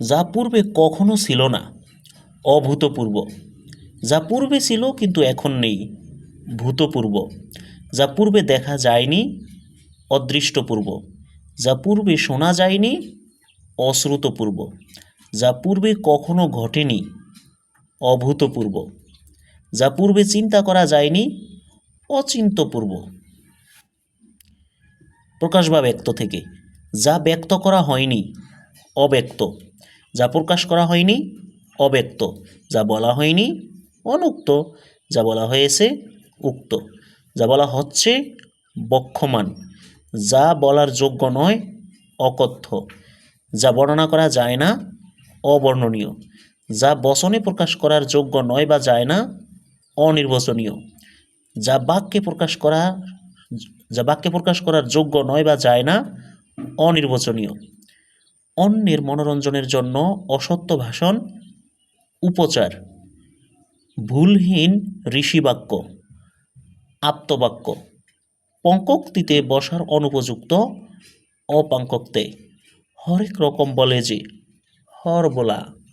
যা পূর্বে কখনো ছিল না, অভূতপূর্ব। যা পূর্বে ছিল কিন্তু এখন নেই, ভূতপূর্ব। যা পূর্বে দেখা যায়নি, অদৃষ্টপূর্ব। যা পূর্বে শোনা যায়নি, অশ্রুতপূর্ব। যা পূর্বে কখনো ঘটেনি, অভূতপূর্ব। যা পূর্বে চিন্তা করা যায়নি, অচিন্তপূর্ব। প্রকাশ বা ব্যক্ত থেকে। যা ব্যক্ত করা হয়নি, অব্যক্ত। যা প্রকাশ করা হয়নি, অব্যক্ত। যা বলা হয়নি, অনুক্ত। যা বলা হয়েছে, উক্ত। যা বলা হচ্ছে, বক্ষমান। যা বলার যোগ্য নয়, অকথ্য। যা বর্ণনা করা যায় না, অবর্ণনীয়। যা বচনে প্রকাশ করার যোগ্য নয় বা যায় না, অনির্বচনীয়। যা বাক্যে প্রকাশ করা যা বাক্যে প্রকাশ করার যোগ্য নয় বা যায় না, অনির্বচনীয়। অন্যের মনোরঞ্জনের জন্য অসত্য ভাষণ, উপচার, ভুলহীন ঋষিবাক্য আপ্তবাক্য পঙ্কক্তিতে বসার অনুপযুক্ত, অপাঙ্কক্তে, হরেক রকম বলে যে, হর বলা।